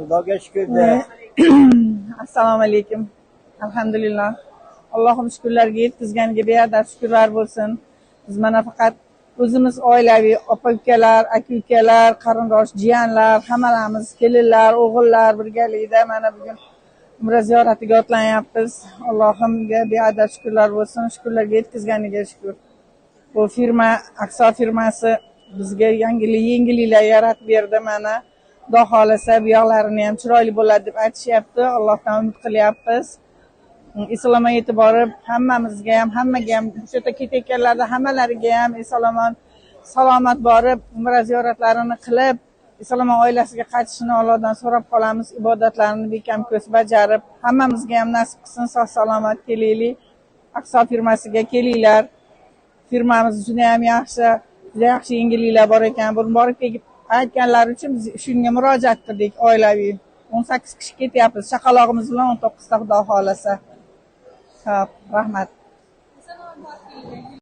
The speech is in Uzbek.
xudoga shukurda. assalomu alaykum. Alhamdulillah. Allohim shukurlarga yetkazganiga beadad shukurlar bo'lsin. Biz mana faqat o'zimiz oilaviy opa ukalar aka ukalar qarindosh jiyanlar hammalarimiz kelinlar o'g'illar birgalikda mana bugun umra ziyoratiga otlanyapmiz allohimga beadad shukurlar bo'lsin. Shukurlarga yetkazganiga shukur bu firma akso firmasi bizga yangilik yengilliklar yaratib berdi mana. Xudo xohlasa bu yoqlarini ham chiroyli bo'ladi deb aytishyapti. Allohdan umid qilyapmiz. Mm, Eslama yetib borib hammamizga ham hammaga ham o'sha yerda ketayotganlarni hammalariga ham eson salomat borib umra ziyoratlarini qilib eson oilasiga qaytishini allohdan so'rab qolamiz. Ibodatlarini bekam ko'z bajarib hammamizga ham nasib qilsin. Sog' salomat kelaylik. Aqso firmasiga kelinglar. Firmamiz juda ham yaxshi. Juda yaxshi yengilliklar bor ekan buni borib kelib aytganlari uchun biz shunga murojaat qildik oilaviy. o'n sakkiz kishi ketyapmiz chaqalog'imiz bilan o'n to'qqizta xudo xohlasa. Ho'p rahmat.